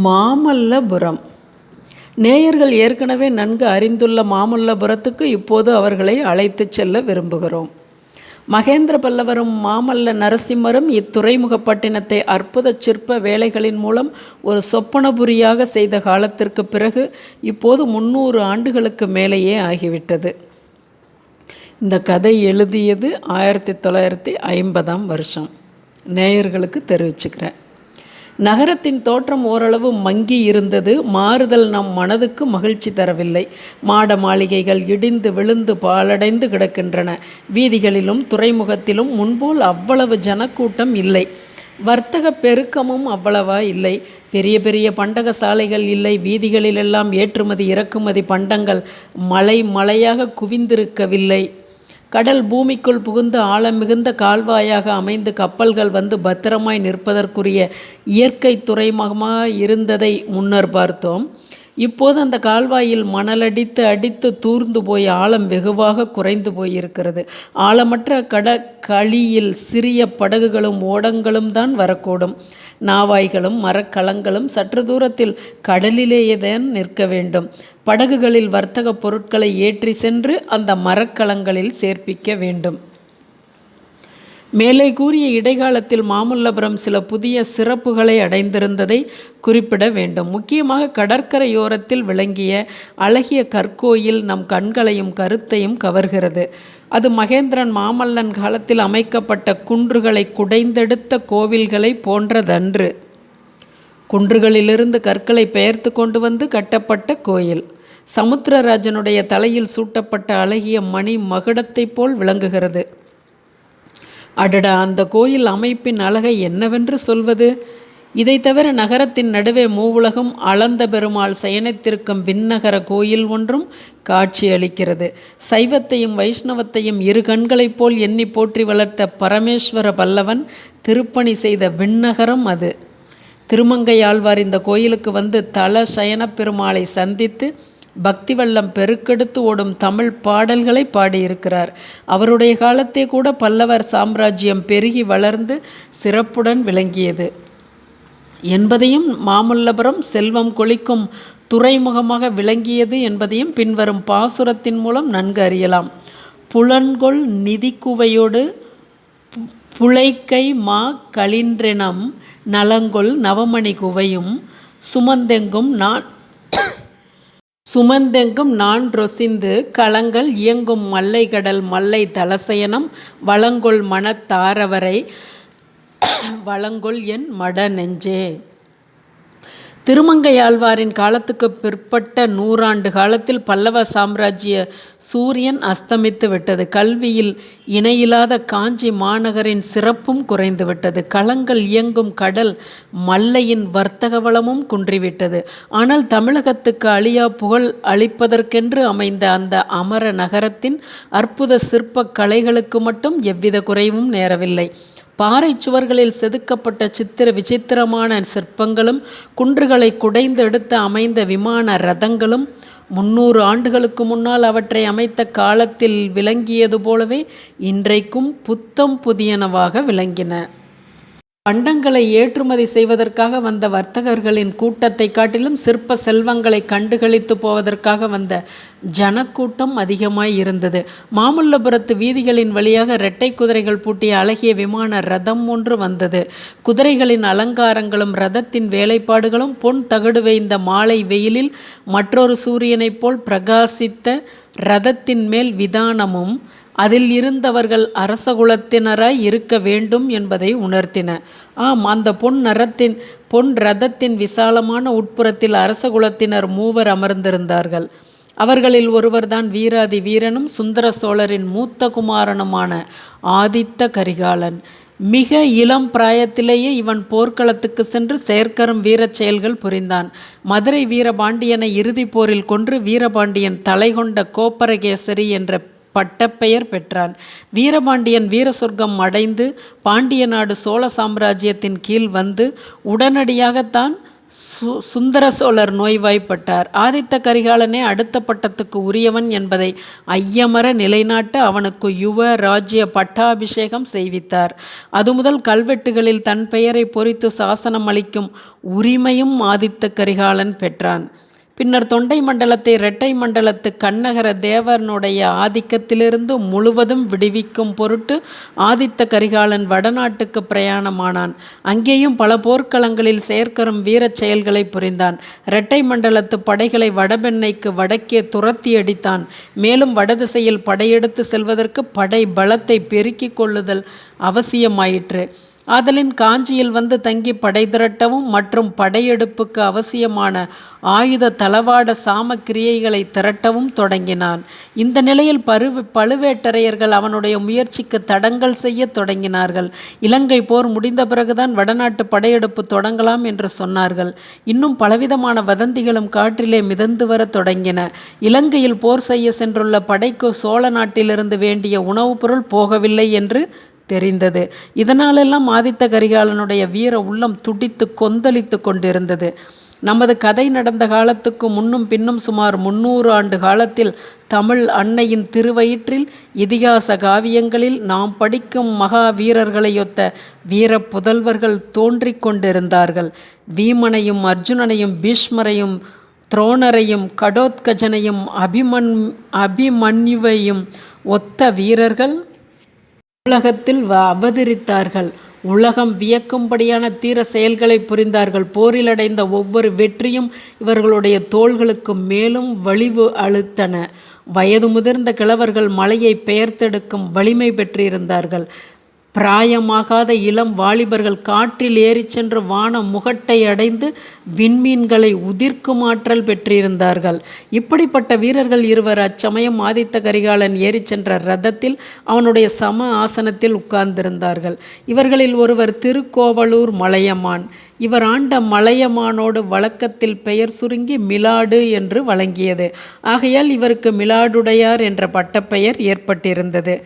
மாமல்லபுரம். நேயர்கள் ஏற்கனவே நன்கு அறிந்துள்ள மாமல்லபுரத்துக்கு இப்போது அவர்களை அழைத்துச் செல்ல விரும்புகிறோம். மகேந்திர பல்லவரும் மாமல்ல நரசிம்மரும் இத்துறைமுகப்பட்டினத்தை அற்புத சிற்ப வேலைகளின் மூலம் ஒரு சொப்பனபுரியாக செய்த காலத்திற்கு பிறகு இப்போது முன்னூறு ஆண்டுகளுக்கு மேலேயே ஆகிவிட்டது. இந்த கதை எழுதியது ஆயிரத்தி தொள்ளாயிரத்தி ஐம்பதாம் வருஷம். நேயர்களுக்கு தெரிவிச்சுக்கிறேன். நகரத்தின் தோற்றம் ஓரளவு மங்கி இருந்தது. மாறுதல் நம் மனதுக்கு மகிழ்ச்சி தரவில்லை. மாட மாளிகைகள் இடிந்து விழுந்து பாலடைந்து கிடக்கின்றன. வீதிகளிலும் துறைமுகத்திலும் முன்போல் அவ்வளவு ஜனக்கூட்டம் இல்லை. வர்த்தக பெருக்கமும் அவ்வளவா இல்லை. பெரிய பெரிய பண்டக சாலைகள் இல்லை. வீதிகளிலெல்லாம் ஏற்றுமதி இறக்குமதி பண்டங்கள் மலை மலையாக குவிந்திருக்கவில்லை. கடல் பூமிக்குள் புகுந்து ஆழம் மிகுந்த கால்வாயாக அமைந்து கப்பல்கள் வந்து பத்திரமாய் நிற்பதற்குரிய இயற்கை துறைமுகமாக இருந்ததை முன்னர் பார்த்தோம். இப்போது அந்த கால்வாயில் மணலடித்து அடித்து தூர்ந்து போய் ஆழம் வெகுவாக குறைந்து போயிருக்கிறது. ஆழமற்ற கடற்களியில் சிறிய படகுகளும் ஓடங்களும் தான் வரக்கூடும். நாவாய்களும் மரக்கலங்களும் சற்று தூரத்தில் கடலிலேயேதான் நிற்க வேண்டும். படகுகளில் வர்த்தக பொருட்களை ஏற்றி சென்று அந்த மரக்கலங்களில் சேர்ப்பிக்க வேண்டும். மேலே கூறிய இடைக்காலத்தில் மாமல்லபுரம் சில புதிய சிறப்புகளை அடைந்திருந்ததை குறிப்பிட வேண்டும். முக்கியமாக கடற்கரையோரத்தில் விளங்கிய அழகிய கற்கோயில் நம் கண்களையும் கருத்தையும் கவர்கிறது. அது மகேந்திரன் மாமல்லன் காலத்தில் அமைக்கப்பட்ட குன்றுகளை குடைந்தெடுத்த கோவில்களை போன்றதன்று. குன்றுகளிலிருந்து கற்களை பெயர்த்து கொண்டு வந்து கட்டப்பட்ட கோயில். சமுத்திரராஜனுடைய தலையில் சூட்டப்பட்ட அழகிய மணி மகுடத்தைப் போல் விளங்குகிறது. அடடா அந்த கோயில் அமைப்பின் அழகை என்னவென்று சொல்வது? இதை தவிர நகரத்தின் நடுவே மூவுலகம் அளந்த பெருமாள் சயனித்திருக்கும் விண்ணகர கோயில் ஒன்றும் காட்சியளிக்கிறது சைவத்தையும் வைஷ்ணவத்தையும் இரு கண்களைப் போல் எண்ணி போற்றி வளர்த்த பரமேஸ்வர பல்லவன் திருப்பணி செய்த விண்ணகரம் அது. திருமங்கையாழ்வார் இந்த கோயிலுக்கு வந்து தல சயனப் பெருமாளை சந்தித்து பக்தி வெள்ளம் பெருக்கெடுத்து ஓடும் தமிழ் பாடல்களை பாடியிருக்கிறார். அவருடைய காலத்தே கூட பல்லவர் சாம்ராஜ்யம் பெருகி வளர்ந்து சிறப்புடன் விளங்கியது. என்பதையும் மாமல்லபுரம் செல்வம் கொளிக்கும் துறைமுகமாக விளங்கியது என்பதையும் பின்வரும் பாசுரத்தின் மூலம் நன்கு அறியலாம். புலன்கொள் நிதிக்குவையோடு புழைக்கை மா களின்றெனம் நலங்கொள் நவமணி குவையும் சுமந்தெங்கும் நான் சுமந்தெங்கும் நான் ரொசிந்து களங்கள் இயங்கும் மல்லைகடல் மல்லை தலசயனம் வளங்கொள் மனத்தாரவரை வளங்கொள் என் மட நெஞ்சே திருமங்கையாழ்வாரின் காலத்துக்கு பிற்பட்ட நூறாண்டு காலத்தில் பல்லவ சாம்ராஜ்ய சூரியன் அஸ்தமித்து விட்டது. கல்வியில் இணையில்லாத காஞ்சி மாநகரின் சிறப்பும் குறைந்துவிட்டது களங்கள் இயங்கும் கடல் மல்லையின் வர்த்தக வளமும் குன்றிவிட்டது. ஆனால் தமிழகத்துக்கு அழியா புகழ் அளிப்பதற்கென்று அமைந்த அந்த அமர நகரத்தின் அற்புத சிற்ப கலைகளுக்கு மட்டும் எவ்வித குறைவும் நேரவில்லை. பாறை சுவர்களில் செதுக்கப்பட்ட சித்திர விசித்திரமான சிற்பங்களும் குன்றுகளை குடைந்து எடுத்து அமைந்த விமான ரதங்களும் முன்னூறு ஆண்டுகளுக்கு முன்னால் அவற்றை அமைத்த காலத்தில் விளங்கியது போலவே இன்றைக்கும் புத்தம் புதியனவாக விளங்கின. பண்டங்களை ஏற்றுமதி செய்வதற்காக வந்த வர்த்தகர்களின் கூட்டத்தை காட்டிலும் சிற்ப செல்வங்களை கண்டுகளித்து போவதற்காக வந்த ஜனக்கூட்டம் அதிகமாய் இருந்தது. மாமல்லபுரத்து வீதிகளின் வழியாக இரட்டை குதிரைகள் பூட்டிய அழகிய விமான ரதம் ஒன்று வந்தது. குதிரைகளின் அலங்காரங்களும் ரதத்தின் வேலைப்பாடுகளும் பொன் தகடு வைந்த மாலை வெயிலில் மற்றொரு சூரியனைப் போல் பிரகாசித்த ரதத்தின் மேல் விதானமும் அதில் இருந்தவர்கள் அரசகுலத்தினராய் இருக்க வேண்டும் என்பதை உணர்த்தின. ஆம் அந்த பொன் நரத்தின் பொன் ரதத்தின் விசாலமான உட்புறத்தில் அரசகுலத்தினர் மூவர் அமர்ந்திருந்தார்கள். அவர்களில் ஒருவர்தான் வீராதி வீரனும் சுந்தர சோழரின் மூத்த குமாரனுமான ஆதித்த கரிகாலன். மிக இளம் பிராயத்திலேயே இவன் போர்க்களத்துக்கு சென்று செயற்கரும் வீரச் செயல்கள் புரிந்தான். மதுரை வீரபாண்டியனை இறுதிப் போரில் கொன்று வீரபாண்டியன் தலை கொண்ட கோப்பரகேசரி என்ற பட்டப்பெயர் பெற்றான். வீரபாண்டியன் வீர சொர்க்கம் அடைந்து பாண்டிய நாடு சோழ சாம்ராஜ்யத்தின் கீழ் வந்து உடனடியாகத்தான் சு சுந்தர சோழர் நோய்வாய்ப்பட்டார். ஆதித்த கரிகாலனே அடுத்த பட்டத்துக்கு உரியவன் என்பதை ஐயமர நிலைநாட்ட அவனுக்கு யுவ ராஜ்ய பட்டாபிஷேகம் செய்வித்தார். அது முதல் கல்வெட்டுகளில் தன் பெயரை பொறித்து சாசனம் அளிக்கும் உரிமையும் ஆதித்த கரிகாலன் பெற்றான். பின்னர் தொண்டை மண்டலத்தை இரட்டை மண்டலத்து கண்ணகர தேவனுடைய ஆதிக்கத்திலிருந்து முழுவதும் விடுவிக்கும் பொருட்டு ஆதித்த கரிகாலன் வடநாட்டுக்கு பிரயாணமானான். அங்கேயும் பல போர்க்களங்களில் செயற்கரும் வீரச் செயல்களை புரிந்தான். இரட்டை மண்டலத்து படைகளை வடபெண்ணைக்கு வடக்கே துரத்தி அடித்தான். மேலும் வடதிசையில் படையெடுத்து செல்வதற்கு படை பலத்தை பெருக்கிக் கொள்ளுதல் அவசியமாயிற்று. ஆதலின் காஞ்சியில் வந்து தங்கி படை திரட்டவும் மற்றும் படையெடுப்புக்கு அவசியமான ஆயுத தளவாட சாமக்கிரியைகளை திரட்டவும் தொடங்கினான். இந்த நிலையில் பரு பழுவேட்டரையர்கள் அவனுடைய முயற்சிக்கு தடங்கல் செய்ய தொடங்கினார்கள். இலங்கை போர் முடிந்த பிறகுதான் வடநாட்டு படையெடுப்பு தொடங்கலாம் என்று சொன்னார்கள். இன்னும் பலவிதமான வதந்திகளும் காற்றிலே மிதந்து வர தொடங்கின. இலங்கையில் போர் செய்ய சென்றுள்ள படைக்கு சோழ நாட்டிலிருந்து வேண்டிய உணவுப் பொருள் போகவில்லை என்று தெரிந்தது. இதனாலெல்லாம் ஆதித்த கரிகாலனுடைய வீர உள்ளம் துடித்து கொந்தளித்து கொண்டிருந்தது. நமது கதை நடந்த காலத்துக்கு முன்னும் பின்னும் சுமார் முன்னூறு ஆண்டு காலத்தில் தமிழ் அன்னையின் திருவயிற்றில் இதிகாச காவியங்களில் நாம் படிக்கும் மகா வீரர்களையொத்த வீர புதல்வர்கள் தோன்றிக் கொண்டிருந்தார்கள். வீமனையும் அர்ஜுனனையும் பீஷ்மரையும் துரோணரையும் கடோத்கஜனையும் அபிமன் அபிமன்யுவையும் ஒத்த வீரர்கள் உலகத்தில் அவதரித்தார்கள். உலகம் வியக்கும்படியான தீர செயல்களை புரிந்தார்கள். போரில் அடைந்த ஒவ்வொரு வெற்றியும் இவர்களுடைய தோள்களுக்கு மேலும் வலிவு அழுத்தன வயது முதிர்ந்த கிழவர்கள் மலையை பெயர்த்தெடுக்கும் வலிமை பெற்றிருந்தார்கள். பிராயமாகாத இளம் வாலிபர்கள் காற்றில் ஏறிச் சென்று வான முகட்டை அடைந்து விண்மீன்களை உதிர்க்கும் ஆற்றல் பெற்றிருந்தார்கள். இப்படிப்பட்ட வீரர்கள் இருவர் அச்சமயம் ஆதித்த கரிகாலன் ஏறிச் சென்ற ரதத்தில் அவனுடைய சம ஆசனத்தில் உட்கார்ந்திருந்தார்கள். இவர்களில் ஒருவர் திருக்கோவலூர் மலையமான். இவர் ஆண்ட மலையமானோடு வழக்கத்தில் பெயர் சுருங்கி மிலாடு என்று வழங்கியது. ஆகையால் இவருக்கு மிலாடுடையார் என்ற பட்டப்பெயர் ஏற்பட்டிருந்தது.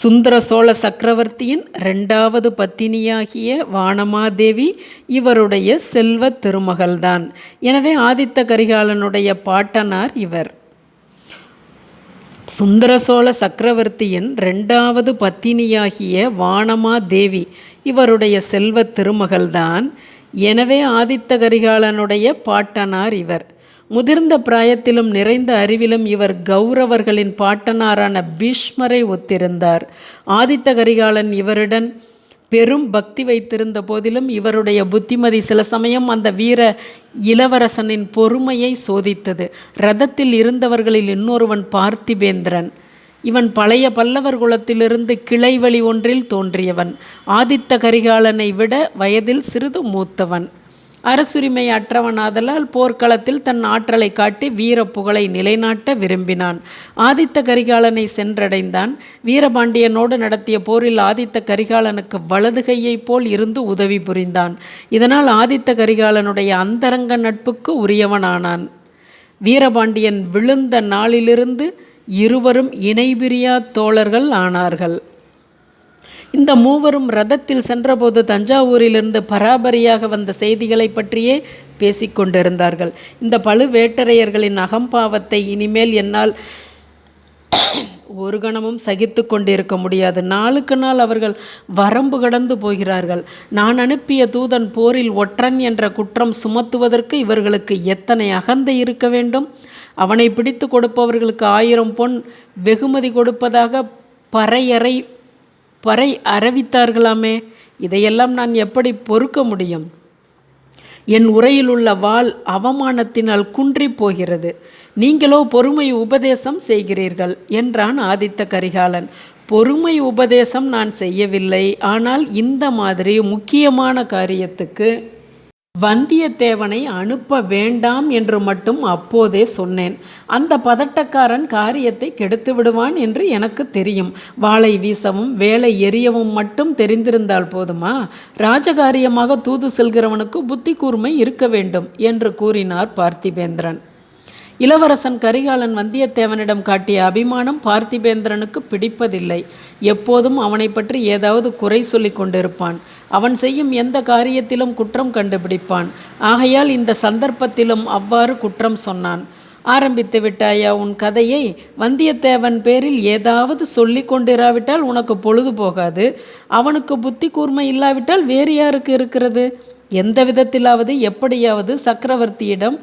சுந்தர சோழ சக்கரவர்த்தியின் இரண்டாவது பத்தினியாகிய வானமாதேவி இவருடைய செல்வ திருமகள்தான். எனவே ஆதித்த கரிகாலனுடைய பாட்டனார் இவர். சுந்தர சோழ சக்கரவர்த்தியின் இரண்டாவது பத்தினியாகிய வானமாதேவி இவருடைய செல்வ திருமகள்தான். எனவே ஆதித்த கரிகாலனுடைய பாட்டனார் இவர். முதிர்ந்த பிராயத்திலும் நிறைந்த அறிவிலும் இவர் கௌரவர்களின் பாட்டனாரான பீஷ்மரை ஒத்திருந்தார். ஆதித்த கரிகாலன் இவருடன் பெரும் பக்தி வைத்திருந்த போதிலும் இவருடைய புத்திமதி சில சமயம் அந்த வீர இளவரசனின் பொறுமையை சோதித்தது. ரதத்தில் இருந்தவர்களில் இன்னொருவன் பார்த்திபேந்திரன். இவன் பழைய பல்லவர் குலத்திலிருந்து கிளைவழி ஒன்றில் தோன்றியவன். ஆதித்த கரிகாலனை விட வயதில் சிறிது மூத்தவன். அரசுரிமை அற்றவனாதலால் போர்க்களத்தில் தன் ஆற்றலை காட்டி வீர புகழை நிலைநாட்ட விரும்பினான். ஆதித்த கரிகாலனை சென்றடைந்தான். வீரபாண்டியனோடு நடத்திய போரில் ஆதித்த கரிகாலனுக்கு வலது கையைப் போல் இருந்து உதவி புரிந்தான். இதனால் ஆதித்த கரிகாலனுடைய அந்தரங்க நட்புக்கு உரியவனானான். வீரபாண்டியன் விழுந்த நாளிலிருந்து இருவரும் இணைபிரியா தோழர்கள் ஆனார்கள். இந்த மூவரும் ரதத்தில் சென்றபோது தஞ்சாவூரிலிருந்து பராபரியாக வந்த செய்திகளை பற்றியே பேசிக்கொண்டிருந்தார்கள் இந்த பழுவேட்டரையர்களின் அகம்பாவத்தை இனிமேல் என்னால் ஒரு கணமும் சகித்து கொண்டிருக்க முடியாது. நாளுக்கு நாள் அவர்கள் வரம்பு கடந்து போகிறார்கள். நான் அனுப்பிய தூதன் போரில் ஒற்றன் என்ற குற்றம் சுமத்துவதற்கு இவர்களுக்கு எத்தனை அகந்தை இருக்க வேண்டும்? அவனை பிடித்து கொடுப்பவர்களுக்கு ஆயிரம் பொன் வெகுமதி கொடுப்பதாக பறையறை பறை அரவித்தார்களாமே இதையெல்லாம் நான் எப்படி பொறுக்க முடியும்? என் உரையில் உள்ள வாள் அவமானத்தினால் குன்றி போகிறது. நீங்களோ பொறுமை உபதேசம் செய்கிறீர்கள் என்றான் ஆதித்த கரிகாலன். பொறுமை உபதேசம் நான் செய்யவில்லை ஆனால் இந்த மாதிரி முக்கியமான காரியத்துக்கு வந்தியத்தேவனை அனுப்ப வேண்டாம் என்று மட்டும் அப்போதே சொன்னேன். அந்த பதட்டக்காரன் காரியத்தை கெடுத்து விடுவான் என்று எனக்கு தெரியும். வாளை வீசவும் வேலை எரியவும் மட்டும் தெரிந்திருந்தால் போதுமா? ராஜகாரியமாக தூது செல்கிறவனுக்கு புத்தி கூர்மை இருக்க வேண்டும் என்று கூறினார் பார்த்திபேந்திரன். இளவரசன் கரிகாலன் வந்தியத்தேவனிடம் காட்டிய அபிமானம் பார்த்திபேந்திரனுக்கு பிடிப்பதில்லை. எப்போதும் அவனை பற்றி ஏதாவது குறை சொல்லிக் கொண்டிருப்பான். அவன் செய்யும் எந்த காரியத்திலும் குற்றம் கண்டுபிடிப்பான். ஆகையால் இந்த சந்தர்ப்பத்திலும் அவ்வாறு குற்றம் சொன்னான். ஆரம்பித்து விட்டாயா உன் கதையை? வந்தியத்தேவன் பேரில் ஏதாவது சொல்லி கொண்டிராவிட்டால் உனக்கு பொழுது போகாது. அவனுக்கு புத்தி கூர்மை இல்லாவிட்டால் வேறு யாருக்கு இருக்கிறது? எந்த விதத்திலாவது எப்படியாவது சக்கரவர்த்தியிடம்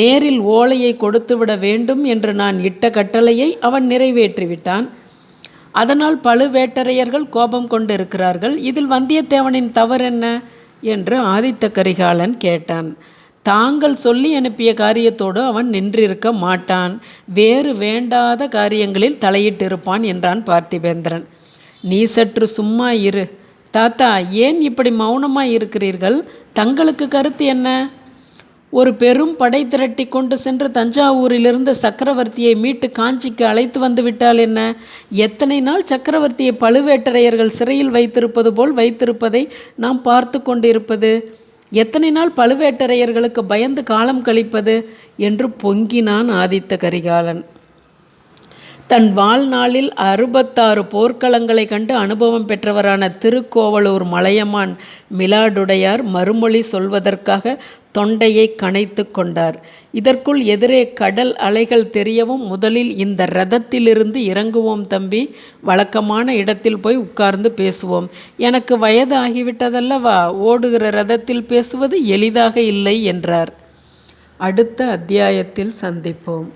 நேரில் ஓலையை கொடுத்துவிட வேண்டும் என்று நான் இட்ட கட்டளையை அவன் நிறைவேற்றிவிட்டான். அதனால் பழுவேட்டரையர்கள் கோபம் கொண்டிருக்கிறார்கள். இதில் வந்தியத்தேவனின் தவறென்ன? என்று ஆதித்த கரிகாலன் கேட்டான். தாங்கள் சொல்லி அனுப்பிய காரியத்தோடு அவன் நின்றிருக்க மாட்டான். வேறு வேண்டாத காரியங்களில் தலையிட்டிருப்பான் என்றான் பார்த்திபேந்திரன். நீ சற்று சும்மா இரு. தாத்தா ஏன் இப்படி மௌனமாக இருக்கிறீர்கள்? தங்களுக்கு கருத்து என்ன? ஒரு பெரும் படை திரட்டி கொண்டு சென்று தஞ்சாவூரிலிருந்து சக்கரவர்த்தியை மீட்டு காஞ்சிக்கு அழைத்து வந்து விட்டால் என்ன? எத்தனை நாள் சக்கரவர்த்தியை பழுவேட்டரையர்கள் சிறையில் வைத்திருப்பது போல் வைத்திருப்பதை நாம் பார்த்து கொண்டிருப்பது? எத்தனை நாள் பழுவேட்டரையர்களுக்கு பயந்து காலம் கழிப்பது? என்று பொங்கினான் ஆதித்த கரிகாலன். தன் வாழ்நாளில் அறுபத்தாறு போர்க்களங்களை கண்டு அனுபவம் பெற்றவரான திருக்கோவலூர் மலையமான் மிலாடுடையார் மறுமொழி சொல்வதற்காக தொண்டையை கணைத்து கொண்டார். இதற்குள் எதிரே கடல் அலைகள் தெரியவும் முதலில் இந்த ரதத்திலிருந்து இறங்குவோம் தம்பி. வழக்கமான இடத்தில் போய் உட்கார்ந்து பேசுவோம். எனக்கு வயது ஆகிவிட்டதல்லவா ஓடுகிற ரதத்தில் பேசுவது எளிதாக இல்லை என்றார். அடுத்த அத்தியாயத்தில் சந்திப்போம்.